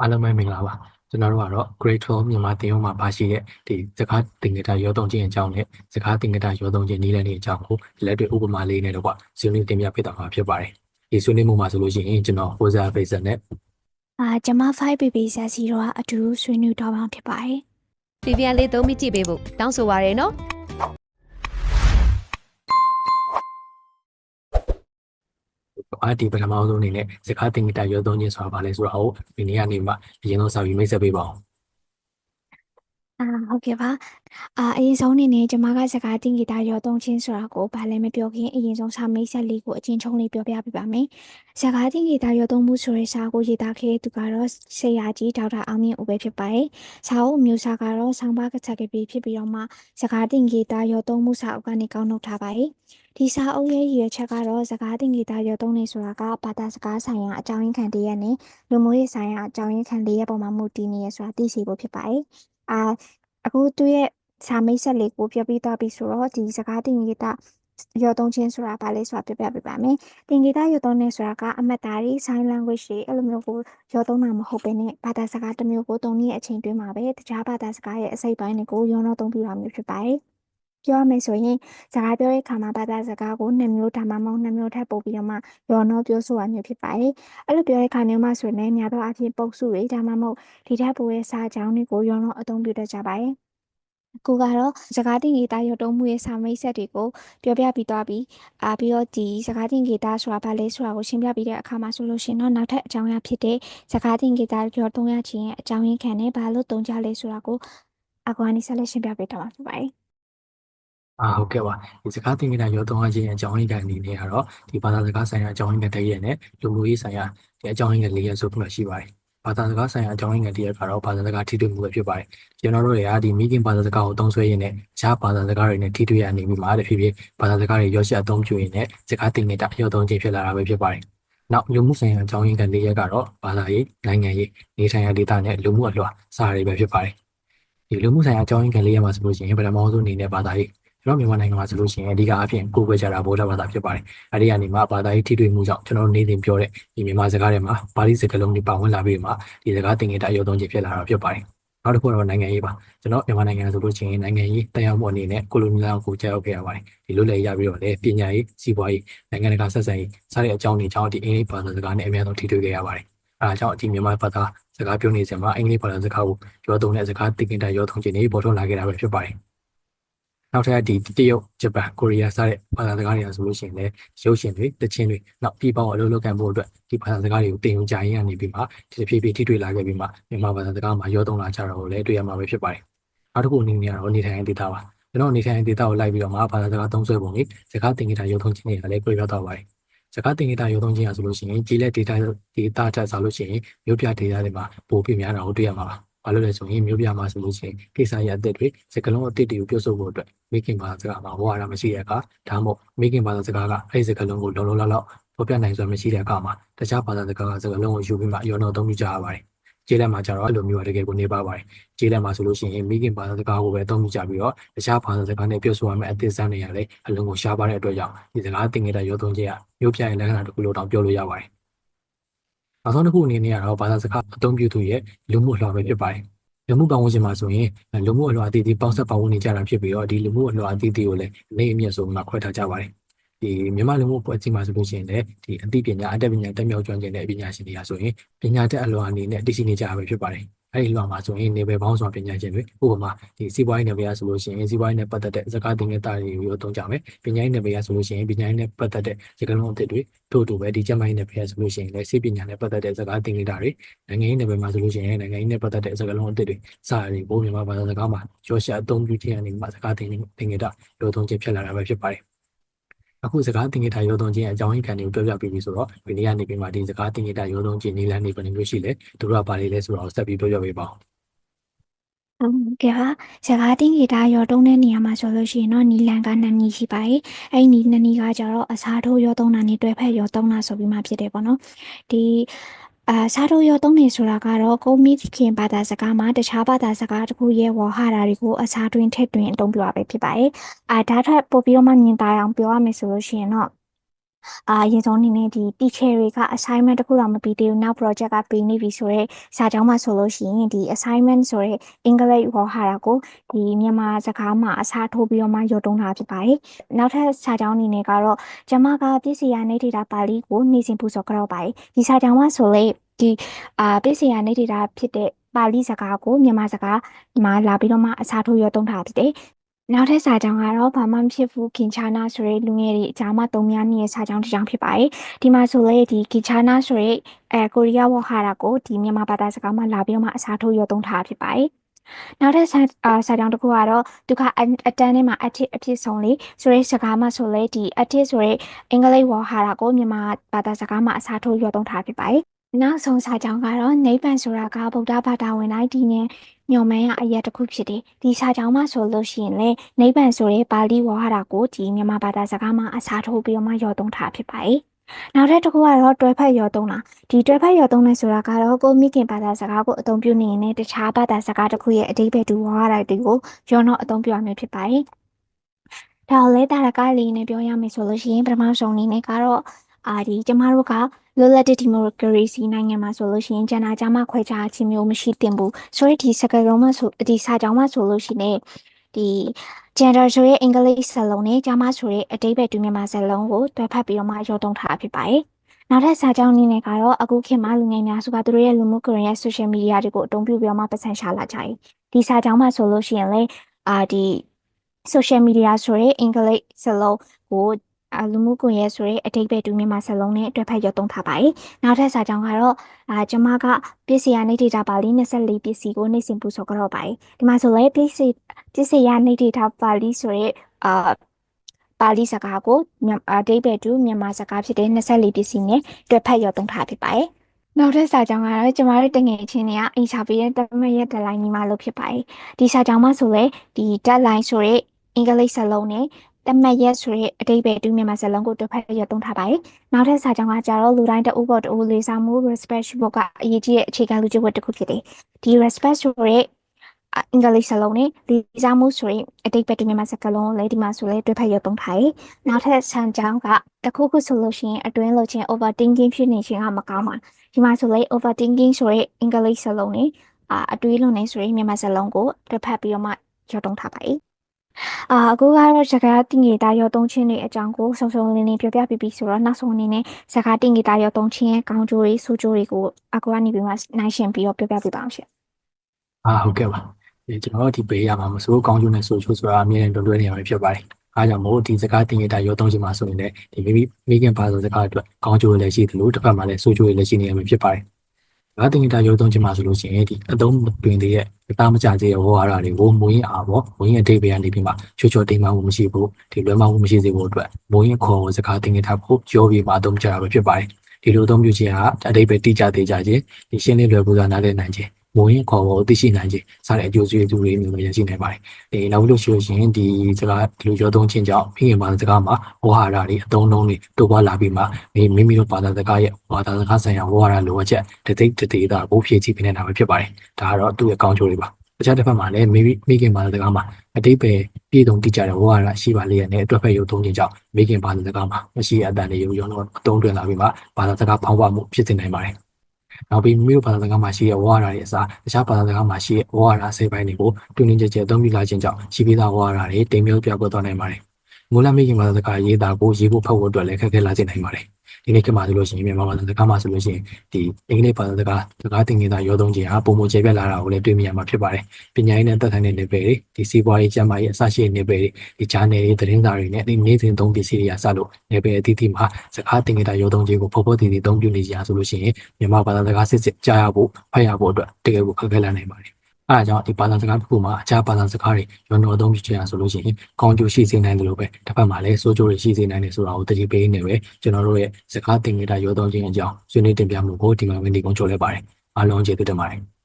အားလုံးပဲမင်္ဂလာပါကျွန်တော်တို့ကတော့ Grade 12မြန်မာသင်ရိုးမှာပါရှိတဲ့ဒီစကားသင်္ကေတရောသုံးခြင်းအကြောင်းနဲ့စကားသင်္ကေတရောသုံးခြင်းနည်းလမ်းတွေအကြောင်းကိုလက်တွေ့ဥပမာလေးနဲ့တော့ဆွေးနွေးတင်ပြပေးသွားမှာဖြစ်ပါတယ်ဒီဆွေးနွေးမှုမှာဆိုလို့ရှိရင်ကျွန်တော် Jose Faisal နဲ့အာကျွန်မ 5PP ဆက်စီတော့အတူဆွေးနွေးတော့မှာဖြစ်ပါတယ်ပြပြန်လေးသုံးပြီးကြည့်ပေးဖို့တောင်းဆိုပါရယ်နော် အာဒီပထမဆုံးအနေနဲ့စကားသင်္ကေတရောသုံးခြင်းဆိုတာဘာလဲဆိုတော့ဒီနေ့ကနေမှအရင်ဆုံးစာပြီးမိတ်ဆက်ပေးပါအောင် အာဟုတ်ကဲ့ပါအာအရင်ဆုံးအနေနဲ့ကျွန်မကစကားတင်ဂီတာရောသုံးချင်းဆိုတာကိုဘာလဲမပြောခင်အရင်ဆုံးစာမိတ်ဆက်လေးကိုအချင်းချုံလေးပြောပြပေးပါမယ်စကားတင်ဂီတာရောသုံးမှုဆိုတဲ့စာကိုရေးသားခဲ့တဲ့သူကတော့ဆရာကြီးဒေါက်တာအောင်မြင့်ဦးပဲဖြစ်ပါတယ်စာအုပ်အမျိုးအစားကတော့ဆောင်းပါးကချက်ကပြီးဖြစ်ပြီးတော့မှစကားတင်ဂီတာရောသုံးမှုစာအုပ်ကနေကောက်နှုတ်ထားပါတယ်ဒီစာအုပ်ရဲ့ရည်ရွယ်ချက်ကတော့စကားတင်ဂီတာရောသုံးနေဆိုတာကဘာသာစကားဆိုင်ရာအကြောင်းရင်းခံတည်းရဲ့နဲ့လူမျိုးရေးဆိုင်ရာအကြောင်းရင်းခံလေးရဲ့ပုံမှာမူတည်နေရဆိုတာသိစေဖို့ဖြစ်ပါတယ် အာအခုသူ့ရဲ့စာမိတ်ဆက်လေးကိုပြောပြသွားပြီဆိုတော့ဒီစကားတင်ဂီတာရောသုံးခြင်းဆိုတာဘာလဲဆိုတာပြပြပေးပါမယ်။တင်ဂီတာရောသုံးနေဆိုတာကအမှတ်တာတွေ sign language တွေအဲ့လိုမျိုးကိုရောသုံးတာမဟုတ်ဘဲနဲ့ဘာသာစကားတစ်မျိုးကိုသုံးနေတဲ့အချိန်တွင်းမှာပဲတခြားဘာသာစကားရဲ့အစိတ်ပိုင်းတွေကိုရောနှောသုံးပြတာမျိုးဖြစ်ပါတယ်။ ပြောရမယ်ဆိုရင်စကားပြောတဲ့အခါမှာဘာသာစကားကိုနှစ်မျိုးဒါမှမဟုတ်နှစ်မျိုးထပ်ပို့ပြီးတော့မှရောနှောပြောဆိုတာမျိုးဖြစ်ပါတယ်။အဲ့လိုပြောတဲ့အခါမျိုးမှာဆိုရင်လည်းများသောအားဖြင့်ပုတ်စုတွေဒါမှမဟုတ်ဒီထက်ပိုတဲ့စာကြောင်းတွေကိုရောနှောအသုံးပြုတတ်ကြပါတယ်။ကိုကတော့စကားတင်ဂီတာရုပ်တုံးမှုရဲ့စာမိတ်ဆက်တွေကိုပြောပြပြီးသွားပြီးအာပြီးတော့ဒီစကားတင်ဂီတာဆိုတာဘာလဲဆိုတာကိုရှင်းပြပြီးတဲ့အခါမှာဆိုလို့ရှိရင်တော့နောက်ထပ်အကြောင်းအရာဖြစ်တဲ့စကားတင်ဂီတာရုပ်တုံးရခြင်းရဲ့အကြောင်းရင်းခံနဲ့ဘာလို့တုံးကြလဲဆိုတာကိုအကွာနီဆက်လက်ရှင်းပြပေးတော့မှာဖြစ်ပါတယ် အာဟုတ်ကဲ့ပါဒီစကားသင်္ကေတရောသုံးခြင်းအကြောင်းရင်းခံအနေနဲ့ကတော့ဒီဘာသာစကားဆိုင်ရာအကြောင်းရင်းခံတစ်ရက်နဲ့လူမှုရေးဆိုင်ရာဒီအကြောင်းရင်းခံ၄ရက်ဆိုပြီးမှရှိပါတယ်ဘာသာစကားဆိုင်ရာအကြောင်းရင်းခံတစ်ရက်ကတော့ဘာသာစကားထိတွေ့မှုပဲဖြစ်ပါတယ်ကျွန်တော်တို့တွေကဒီမိခင်ဘာသာစကားကိုသုံးဆွဲရင်းနဲ့အခြားဘာသာစကားတွေနဲ့ထိတွေ့ရနေပြီးမှတဖြည်းဖြည်းဘာသာစကားတွေရောရှက်အသုံးပြုရင်းနဲ့စကားသင်္ကေတရောသုံးခြင်းဖြစ်လာတာပဲဖြစ်ပါတယ်နောက်လူမှုဆိုင်ရာအကြောင်းရင်းခံ၄ရက်ကတော့ဘာသာရေးနိုင်ငံရေးနေထိုင်ရာဒေသနဲ့လူမှုအလွှာစာတွေပဲဖြစ်ပါတယ်ဒီလူမှုဆိုင်ရာအကြောင်းရင်းခံ၄ရက်မှာဆိုလို့ရှိရင်ပထမဆုံးအနေနဲ့ဘာသာရေး ကျွန်တော်မြန်မာနိုင်ငံမှာဆိုလို့ရှိရင်အဓိကအဖြစ်ကိုယ်ွယ်ကြတာဗုဒ္ဓဘာသာဖြစ်ပါတယ်။အဲဒီကနေမှဘာသာရေးထိတွေ့မှုကြောင့်ကျွန်တော်တို့နေတင်ပြောတဲ့ဒီမြန်မာစကားတွေမှာပါဠိစကားလုံးတွေပါဝင်လာပြီးမှဒီစကားသင်္ကေတအရုပ်သုံးချက်ဖြစ်လာတာဖြစ်ပါတယ်။နောက်တစ်ခုကတော့နိုင်ငံရေးပါ။ကျွန်တော်မြန်မာနိုင်ငံဆိုလို့ရှိရင်နိုင်ငံရေးတရားမှုအနေနဲ့ကိုလိုနီလာကိုကြောက်ရောက်ခဲ့ရပါတယ်။ဒီလိုလည်းရပြီးတော့လည်းပညာရေးစီးပွားရေးနိုင်ငံတကာဆက်ဆံရေးစတဲ့အကြောင်းတွေကြောင့်ဒီအင်္ဂလိပ်ဘာသာစကားနဲ့အများဆုံးထိတွေ့ခဲ့ရပါတယ်။အဲဒါကြောင့်ဒီမြန်မာဘာသာစကားပြောနေစဉ်မှာအင်္ဂလိပ်ဘာသာစကားကိုရောသုံးတဲ့စကားသင်္ကေတရောသုံးခြင်းတွေပေါ်ထွန်းလာခဲ့တာပဲဖြစ်ပါတယ်။ နောက်ထပ်ဒီတရုတ်ဂျပန်ကိုရီးယားစတဲ့ဘာသာစကားတွေကဆိုလို့ရှိရင်လည်းရုပ်ရှင်တွေတခြင်းတွေနောက်ပြည်ပေါင်းအလုပ်လုပ်ကံဖို့အတွက်ဒီဘာသာစကားတွေကိုတင်ယူကြရင်ကနေပြီးမှဒီဖြည်းဖြည်းထိတွေ့လာခဲ့ပြီးမှမြန်မာဘာသာစကားမှာရောသုံးလာကြတော့လည်းတွေ့ရမှာပဲဖြစ်ပါတယ်။နောက်တစ်ခုအနေနဲ့ကတော့နေထိုင်ရေးဒေတာပါ။ကျွန်တော်နေထိုင်ရေးဒေတာကိုလိုက်ပြီးတော့မှဘာသာစကားသုံးဆွဲပုံလေးစကားတင်ကြတာရုပ်ထုံးခြင်းတွေကလည်းပြပြသွားပါတယ်။စကားတင်ကြတာရုပ်ထုံးခြင်းရဆိုလို့ရှိရင်ကြီးလက်ဒေတာဒေတာထက်ဆိုလို့ရှိရင်မြို့ပြဒေတာတွေမှာပိုပြီးများတာကိုတွေ့ရမှာပါ။ ဘာလို့လဲဆိုရင်မြို့ပြမှာဆိုလို့ရှိရင်ကိစ္စရအသက်တွေစကလုံးအသစ်တွေကိုပြုတ်ဆုပ်ဖို့အတွက်မိခင်ဘာသာစကားမှာဝါရမရှိတဲ့အခါဒါမှမဟုတ်မိခင်ဘာသာစကားကအဲ့ဒီစကားလုံးကိုလုံလုံလောက်လောက်ဖော်ပြနိုင်စွမ်းမရှိတဲ့အခါမှာတခြားဘာသာစကားကစကားလုံးကိုယူပြီးမှရောတော့သုံးပြကြရပါတယ်။ကျေးလက်မှာကျတော့အဲ့လိုမျိုးတကယ်ကိုနေပါပါတယ်။ကျေးလက်မှာဆိုလို့ရှိရင်မိခင်ဘာသာစကားကိုပဲသုံးပြကြပြီးတော့တခြားဘာသာစကားနဲ့ပြောဆိုရမယ့်အသစ်စမ်းတွေရလည်းအလုံးကိုရှားပါတဲ့အတွက်ကြောင့်ဒီစကားသင်္ကေတရောသုံးခြင်းကမျိုးပြရဲ့လက္ခဏာတစ်ခုလို့တောင်ပြောလို့ရပါတယ်။ နောက်ဆုံးတစ်ခုအနေနဲ့ကတော့ဘာသာစကားအသုံးပြုသူရဲ့လူမှုလှော်ပဲဖြစ်ပါတယ်။လူမှုပတ်ဝန်းကျင်မှာဆိုရင်လူမှုအလွှာအသီးသီးပေါင်းဆက်ပတ်ဝန်းနေကြတာဖြစ်ပြီးတော့ဒီလူမှုအလွှာအသီးသီးကိုလည်းအနေအမြင့်ဆိုမှခွဲထားကြပါတယ်။ဒီမြန်မာလူမှုအဖွဲ့အစည်းမှာဆိုလို့ရှိရင်လည်းဒီအသိပညာအတတ်ပညာတက်မြောက်ကျွမ်းကျင်တဲ့ပညာရှင်တွေကဆိုရင်ပညာတတ်အလွှာအနေနဲ့တည်ရှိနေကြတာပဲဖြစ်ပါတယ်။အဲဒီလွှာမှာဆိုရင်နေပယ်ပေါင်းစွာပညာရှင်တွေဥပမာဒီစီးပွားရေးနယ်ပယ်ကဆိုလို့ရှိရင်စီးပွားရေးနဲ့ပတ်သက်တဲ့စကားသင်္ကေတတွေကိုသုံးကြမယ်။ပညာရေးနယ်ပယ်ကဆိုလို့ရှိရင်ပညာရေးနဲ့ပတ်သက်တဲ့စကားလုံးအသစ်တွေတို့တို့ပဲဒီကျန်းမာရေးနယ်ပယ်ကဆိုလို့ရှိရင်လည်းစိတ်ပညာနဲ့ပတ်သက်တဲ့စကားသင်္ကေတတွေနိုင်ငံရေးနယ်ပယ်မှာဆိုလို့ရှိရင်နိုင်ငံရေးနဲ့ပတ်သက်တဲ့စကားလုံးအသစ်တွေစာရီဘိုးမြန်မာဘာသာစကားမှာကျော်ရှာအသုံးပြုခြင်းအနေမှာစကားသင်သင်္ကေတရောသုံးခြင်းဖြစ်လာတာပဲဖြစ်ပါတယ်။ အခုစကားသင်္ကေတရောသုံးခြင်းအကြောင်းရင်းခံတွေကိုပြောပြပြီးပြီဆိုတော့ဒီနေ့ကနေပြီးမှဒီစကားသင်္ကေတရောသုံးခြင်းနည်းလမ်းတွေဘယ်လိုမျိုးရှိလဲသူတို့ကဘာတွေလဲဆိုတော့ဆက်ပြီးပြောပြပေးပါဦး။ဟုတ်ကဲ့ပါစကားတင်ဂီတာရောတုံးတဲ့နေရာမှာဆိုလို့ရှိရင်တော့နီလန်ကနှစ်နည်းရှိပါတယ်။အဲ့ဒီနှစ်နည်းကကြတော့အစားထိုးရောတုံးတာနဲ့တွဲဖက်ရောတုံးတာဆိုပြီးမှဖြစ်တယ်ပေါ့နော်။ဒီ အာစားထိုးရောတုံးနေဆိုတာကတော့ကိုမိခင်ဘာသာစကားမှာတခြားဘာသာစကားတစ်ခုရဲ့ဝါဟာရာတွေကိုအစားတွင်ထည့်တွင်အသုံးပြုရပဲဖြစ်ပါတယ်။အာဒါထက်ပို့ပြီးတော့မှမြင်တာအောင်ပြောရမယ်ဆိုလို့ရှိရင်တော့ အာအရင်ဆုံးအနေနဲ့ဒီ teacher တွေက assignment တစ်ခုတော့မပြီးသေးဘူးနောက် project ကပြီးနေပြီဆိုတော့စာကြောင်းမှာဆိုလို့ရှိရင်ဒီ assignment ဆိုရဲအင်္ဂလိပ်ဝေါ်ဟာတာကိုဒီမြန်မာစကားမှာအစားထိုးပြီးတော့မှရုပ်တုံးတာဖြစ်ပါတယ်။နောက်ထပ်စာကြောင်းအနေနဲ့ကတော့ကျမကပြည့်စည်ရနေဒေတာပါဠိကိုနေစဉ်ပူဇော်ကြတော့ပါတယ်။ဒီစာကြောင်းမှာဆိုလေဒီအာပြည့်စည်ရနေဒေတာဖြစ်တဲ့ပါဠိစကားကိုမြန်မာစကားမှာလာပြီးတော့မှအစားထိုးရုပ်တုံးတာဖြစ်တယ်။ နောက်ထပ်စာကြောင်းကတော့ဘာမှမဖြစ်ဘူးခင်ချာနာဆိုရဲလူငယ်တွေအကြောင်းမှသုံးများနေတဲ့စာကြောင်းတစ်ကြောင်းဖြစ်ပါတယ်။ဒီမှာဆိုလေဒီခင်ချာနာဆိုရဲအဲကိုရီးယားဝဟာရာကိုဒီမြန်မာဘာသာစကားမှာလာပြီးတော့မှအစားထိုးရုပ်သုံးထားဖြစ်ပါတယ်။နောက်ထပ်စာအာစာကြောင်းတစ်ခုကတော့သူကအအတန်းထဲမှာအထစ်အဖြစ်ဆုံးလေးဆိုရဲစကားမှာဆိုလေဒီအထစ်ဆိုရဲအင်္ဂလိပ်ဝဟာရာကိုမြန်မာဘာသာစကားမှာအစားထိုးရုပ်သုံးထားဖြစ်ပါတယ်။နောက်ဆုံးစာကြောင်းကတော့နိဗ္ဗာန်ဆိုတာကဗုဒ္ဓဘာသာဝင်တိုင်းဒီနဲ့ ညော်မှန်းရအရက်တစ်ခုဖြစ်တယ်ဒီစာကြောင်းမှာဆိုလို့ရှိရင်လေနိဗ္ဗာန်ဆိုတဲ့ပါဠိဝါဟာရကိုဒီမြန်မာဘာသာစကားမှာအစားထိုးပြီးတော့မှရော်သုံးထားဖြစ်ပါတယ်နောက်ထပ်တစ်ခုကတော့တွဲဖက်ရော်သုံးတာဒီတွဲဖက်ရော်သုံးလဲဆိုတာကတော့ကိုမိခင်ဘာသာစကားကိုအသုံးပြုနေရင်တခြားဘာသာစကားတစ်ခုရဲ့အဓိပ္ပာယ်တူဝါဟာရတွေကိုရောတော့အသုံးပြုရမှာဖြစ်ပါတယ်ဒါကိုလေတာရကလေးနဲ့ပြောရမယ်ဆိုလို့ရှိရင်ပထမဆုံးအနေနဲ့ကတော့အာဒီကျမတို့က လွတ်လပ်တဲ့ဒီမိုကရေစီနိုင်ငံမှာဆိုလို့ရှိရင်ဂျန်နာဂျာမခွဲခြားခြင်းမျိုးမရှိသင့်ဘူးဆိုရဒီစကားလုံးမှာဆိုဒီစာကြောင်းမှာဆိုလို့ရှိရင်ဒီ gender ဆိုရဲ့အင်္ဂလိပ်စကားလုံးနဲ့ဂျာမဆိုရဲ့အတိတ်ပဲတူမြန်မာစကားလုံးကိုတွဲဖက်ပြီးတော့မှရောတုံးထားဖြစ်ပါတယ်နောက်ထပ်စာကြောင်းအနေနဲ့ကတော့အခုခေတ်မှာလူငယ်များစုကသူတို့ရဲ့လူမှုကွန်ရက် social media တွေကိုအသုံးပြုပြီးတော့မှပတ်စံရှာလာကြတယ်ဒီစာကြောင်းမှာဆိုလို့ရှိရင်လေအာဒီ social media ဆိုရဲအင်္ဂလိပ်စလုံးကိုအ လူမှုကွန်ရက်ဆိုရဲအတိတ်ပဲတူမြန်မာစလုံးနဲ့အတွဲဖက်ရုပ်သုံးထားပါတယ်။နောက်ထပ်စာကြောင်းကတော့အာကျမကပစ္စည်းရနေဒေတာပါဠိ24ပစ္စည်းကိုနေ့စဉ်ပူဇော်ကြတော့ပါတယ်။ဒီမှာဆိုလဲပစ္စည်းပစ္စည်းရနေဒေတာပါဠိဆိုရဲအာပါဠိစကားကိုအတိတ်ပဲတူမြန်မာစကားဖြစ်တဲ့24ပစ္စည်းနဲ့တွဲဖက်ရုပ်သုံးထားဖြစ်ပါတယ်။နောက်ထပ်စာကြောင်းကတော့ကျမတို့တငယ်ချင်းတွေကအိမ်ချပေးတဲ့တမရက် deadline ညီမလို့ဖြစ်ပါတယ်။ဒီစာကြောင်းမှာဆိုလဲဒီ deadline ဆိုရဲအင်္ဂလိပ်စလုံးနဲ့ တမရက်ဆိုရဲအတိတ်ပဲတူမြန်မာစလုံးကိုတွဲဖက်ရသုံးထားပါတယ်။နောက်ထပ်စာကြောင်းကကြတော့လူတိုင်းတအုပ်ပေါ်တအုပ်လေးစားမှု respect ရှိဖို့ကအရေးကြီးတဲ့အခြေခံလူကျင့်ဝတ်တစ်ခုဖြစ်တယ်။ဒီ respect ဆိုရဲအင်္ဂလိပ်စလုံးနဲ့လေးစားမှုဆိုရင်အတိတ်ပဲတူမြန်မာစကားလုံးလည်းဒီမှာဆိုလဲတွဲဖက်ရသုံးထားတယ်။နောက်ထပ်ဆန်ကြောင်းကတခုခုဆိုလို့ရှိရင်အတွင်းလို့ချင်း overthinking ဖြစ်နေခြင်းကမကောင်းပါဘူး။ဒီမှာဆိုလဲ overthinking ဆိုရဲအင်္ဂလိပ်စလုံးနဲ့အာအတွေးလုံးနဲ့ဆိုရင်မြန်မာစလုံးကိုတွဲဖက်ပြီးတော့မှရသုံးထားပါတယ်။ အာအခုကတော့စကားတင်ငေတာရောသုံးချင်းတွေအကြောင်းကိုစုံစုံလင်းလင်းပြောပြပြပြီးဆိုတော့နောက်ဆုံးအနေနဲ့စကားတင်ငေတာရောသုံးချင်းရဲ့ကောင်းကျိုးတွေဆိုးကျိုးတွေကိုအခုကနေပြီးမှနိုင်ရှင်ပြီးတော့ပြောပြပြပါအောင်ရှင်အာဟုတ်ကဲ့ပါဒီကျွန်တော်တို့ဒီပေးရမှာမစိုးကောင်းကျိုးနဲ့ဆိုချိုးဆိုတာအမြဲတမ်းတွဲတွဲနေရမှာဖြစ်ပါတယ်အားကြောင့်မို့ဒီစကားတင်ရတာရောသုံးချင်မှာဆိုရင်လည်းဒီမိမိမိခင်ပါဆိုစကားအတွက်ကောင်းကျိုးလည်းရှိသလိုတစ်ဖက်မှာလည်းဆိုးကျိုးလည်းရှိနေရမှာဖြစ်ပါတယ် စကားတင်ရတာရောသုံးချင်မှာဆိုလို့ရှိရင်ဒီအသုံးတွင်တဲ့အသားမကြသေးတဲ့ဝါရတွေကိုမူရင်းအားပေါ့မူရင်းအတိတ်ပဲကနေပြီးမှချွတ်ချွတ်တိမ်မှမှုမရှိဘူးဒီလွဲမှမှုမရှိစေဖို့အတွက်မူရင်းခေါ်စကားတင်ရတာဖို့ကြောပြီးမှအသုံးချတာပဲဖြစ်ပါတယ်ဒီလိုအသုံးပြုခြင်းဟာအတိတ်ပဲတိကျသေးကြခြင်းဒီရှင်းလေးလွယ်ကူစွာနားလည်နိုင်ခြင်းမူရင်းခေါ်ဖို့သိရှိနိုင်ခြင်းစတဲ့အကျိုးကျေးဇူးတွေမျိုးတွေရရှိနိုင်ပါတယ်။ဒီနောက်လို့ရှိလို့ရှိရင်ဒီစကားဒီလိုရောသုံးခြင်းကြောင့်မိခင်ဘာသာစကားမှာဝါဟာရတွေအသုံးအနှုန်းတွေတိုးပွားလာပြီးမှမိမိမိတို့ဘာသာစကားရဲ့ဘာသာစကားဆိုင်ရာဝါဟာရလိုအပ်ချက်တသိတသေးတာကိုဖြည့်ဆည်းပေးနေတာပဲဖြစ်ပါတယ်။ဒါကတော့သူ့ရဲ့ကောင်းကျိုးတွေပါ။တခြားတစ်ဖက်မှာလည်းမိမိခင်ဘာသာစကားမှာအတိတ်ပဲပြည်တုံတိကျတဲ့ဝါဟာရရှိပါလေရဲ့နဲ့အတွက်ဖက်ရုပ်သုံးခြင်းကြောင့်မိခင်ဘာသာစကားမှာမရှိအပ်တဲ့ရုပ်ရောတော့အသုံးတွင်လာပြီးမှဘာသာစကားဖောင်းပွားမှုဖြစ်စေနိုင်ပါတယ်။ နောက်ပြီးမိမိတို့ဘာသာစကားမှာရှိတဲ့ဝါဟာရတွေအစားတခြားဘာသာစကားမှာရှိတဲ့ဝါဟာရအစိပ်ပိုင်းတွေကိုတွင်တွင်ကြဲကြဲအသုံးပြုလာခြင်းကြောင့်ရှိပြီးသားဝါဟာရတွေတိမ်မြုပ်ပြပွားသွားနိုင်ပါတယ်။မူလမိခင်ဘာသာစကားရေးတာကိုရေးဖို့ဖတ်ဖို့အတွက်လည်းခက်ခဲလာစေနိုင်ပါတယ်။ ဒီနေ့ခေတ်မှာဆိုလို့ရှိရင်မြန်မာဘာသာစကားမှာဆိုလို့ရှိရင်ဒီအင်္ဂလိပ်ဘာသာစကားစကားသင်္ကေတရောသုံးခြင်းဟာပုံမကျေပြတ်လာတာကိုလည်းတွေ့မြင်ရမှာဖြစ်ပါတယ်။ပညာရေးနဲ့သက်ဆိုင်တဲ့ level တွေဒီစီးပွားရေးကျန်းမာရေးအစရှိတဲ့ level တွေဒီ channel တွေသတင်းစာတွေနဲ့ဒီနေ့စဉ်သုံးပစ္စည်းတွေကစလို့ level အသီးသီးမှာစကားသင်္ကေတရောသုံးခြင်းကိုဖော်ဖော်တည်တည်သုံးပြုနေကြဆိုလို့ရှိရင်မြန်မာဘာသာစကားစစ်စစ်ကြားရဖို့ဖတ်ရဖို့အတွက်တကယ်ကိုခက်ခဲလာနိုင်ပါတယ်။ အဲဒါကြောင့်ဒီဘာသာစကားတစ်ခုမှာအခြားဘာသာစကားတွေရောတော်အသုံးပြုချင်ရဆိုလို့ရှိရင်ကောင်းကျိုးရှိစေနိုင်တယ်လို့ပဲတစ်ဖက်မှာလည်းဆိုးကျိုးတွေရှိစေနိုင်တယ်ဆိုတာကိုတတိပေးနေပဲကျွန်တော်တို့ရဲ့စကားသင်္ကေတရောသုံးခြင်းအကြောင်းဆွေးနွေးတင်ပြမှုကိုဒီမှာဝင်ဒီကုန်းချိုးလဲပါတယ်အားလုံးကျေးဇူးတင်ပါတယ်